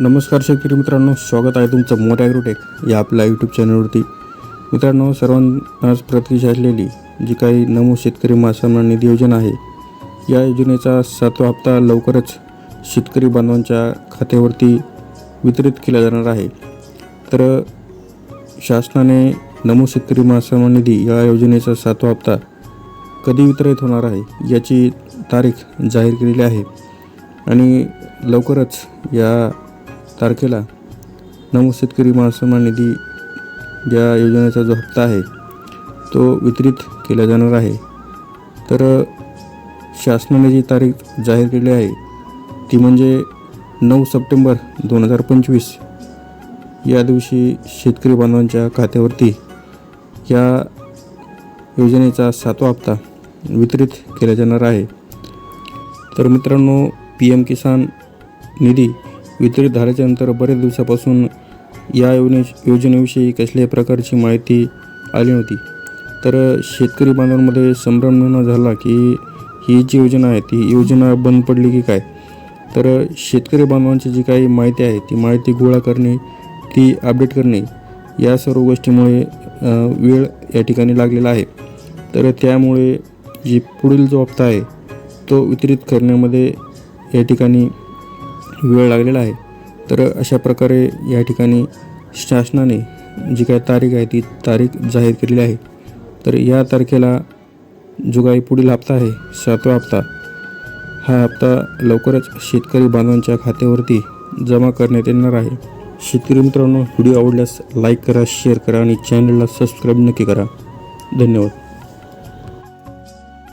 नमस्कार शेतकरी मित्रांनो स्वागत आहे तुमचं मोर ॲग्रोटेक या आपल्या यूट्यूब चॅनलवरती मित्रांनो सर्वांनाच प्रतीक्षा असलेली जी काही नमो शेतकरी महासन्मान निधी योजना आहे या योजनेचा सातवा हप्ता लवकरच शेतकरी बांधवांच्या खात्यावरती वितरित केला जाणार आहे. तर शासनाने नमो शेतकरी महासन्मान निधी या योजनेचा सातवा हप्ता कधी वितरित होणार आहे याची तारीख जाहीर केलेली आहे. आणि लवकरच या तारखेला नमो शेतकरी महासन्मान निधी ज्या योजनेचा जो हप्ता आहे तो वितरित केला जाणार आहे. तर शासनाने जी तारीख जाहीर केली आहे ती म्हणजे नऊ सप्टेंबर दोन हजार पंचवीस. या दिवशी शेतकरी बांधवांच्या खात्यावरती या योजनेचा सातवा हप्ता वितरित केला जाणार आहे. तर मित्रांनो पी एम किसान निधी वितरित झाल्याच्यानंतर बरेच दिवसापासून या योजने योजनेविषयी कसल्याही प्रकारची माहिती आली नव्हती. तर शेतकरी बांधवांमध्ये संभ्रम निर्माण झाला की ही जी योजना आहे ती योजना बंद पडली की काय? तर शेतकरी बांधवांची जी काही माहिती आहे ती माहिती गोळा करणे ती अपडेट करणे या सर्व गोष्टीमुळे वेळ या ठिकाणी लागलेला आहे. तर त्यामुळे जी पुढील जो हप्ता आहे तो वितरित करण्यामध्ये या ठिकाणी वेळ लागलेला आहे. तर अशा प्रकारे या ठिकाणी शासनाने जी काही तारीख आहे ती तारीख जाहीर केलेली आहे. तर या तारखेला जो काही पुढील हप्ता आहे सातवा हप्ता हा हप्ता लवकरच शेतकरी बांधवांच्या खात्यावरती जमा करण्यात येणार आहे. शेतकरी मित्रांनो व्हिडिओ आवडल्यास लाईक करा शेअर करा आणि चॅनलला सबस्क्राईब नक्की करा. धन्यवाद.